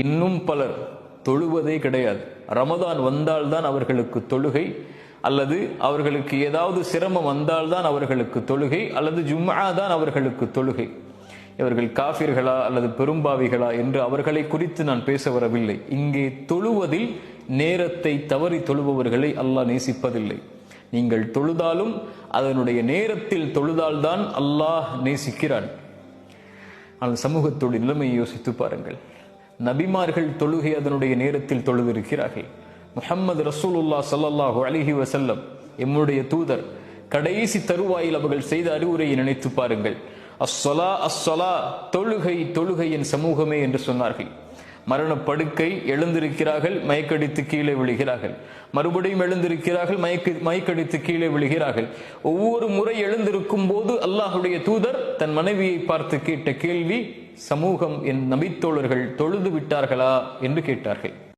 இன்னும் பலர் தொழுவதே கிடையாது. ரமதான் வந்தால்தான் அவர்களுக்கு தொழுகை அல்லது அவர்களுக்கு ஏதாவது சிரமம் வந்தால்தான் அவர்களுக்கு தொழுகை அல்லது ஜும்மா தான் அவர்களுக்கு தொழுகை. இவர்கள் காஃபிர்களா அல்லது பெரும்பாவிகளா என்று அவர்களை குறித்து நான் பேச வரவில்லை. இங்கே தொழுவதில் நேரத்தை தவறி தொழுபவர்களை அல்லாஹ் நேசிப்பதில்லை. நீங்கள் தொழுதாலும் அதனுடைய நேரத்தில் தொழுதால்தான் அல்லாஹ் நேசிக்கிறான். ஆனால் சமூகத்துடைய நிலைமையை யோசித்து பாருங்கள். நபிமார்கள் தொழுகை அதனுடைய நேரத்தில் தொழுதிருக்கிறார்கள். முஹம்மது ரசூலுல்லா சல்லாஹு அலிஹி வசல்லம் எம்முடைய தூதர் கடைசி தருவாயில் அவர்கள் செய்த அறிவுரையை நினைத்து பாருங்கள். அஸ்ஸலா அஸ்ஸலா தொழுகை தொழுகை என் சமூகமே என்று சொன்னார்கள். மரண படுக்கை எழுந்திருக்கிறார்கள் மயக்கடித்து கீழே விழுகிறார்கள். மறுபடியும் எழுந்திருக்கிறார்கள் மயக்க மயக்கடித்து கீழே விழுகிறார்கள். ஒவ்வொரு முறை எழுந்திருக்கும் போது அல்லாஹுடைய தூதர் தன் மனைவியை பார்த்து கேட்ட கேள்வி சமூகம் என் நபித்தோழர்கள் தொழுது விட்டார்களா என்று கேட்டார்கள்.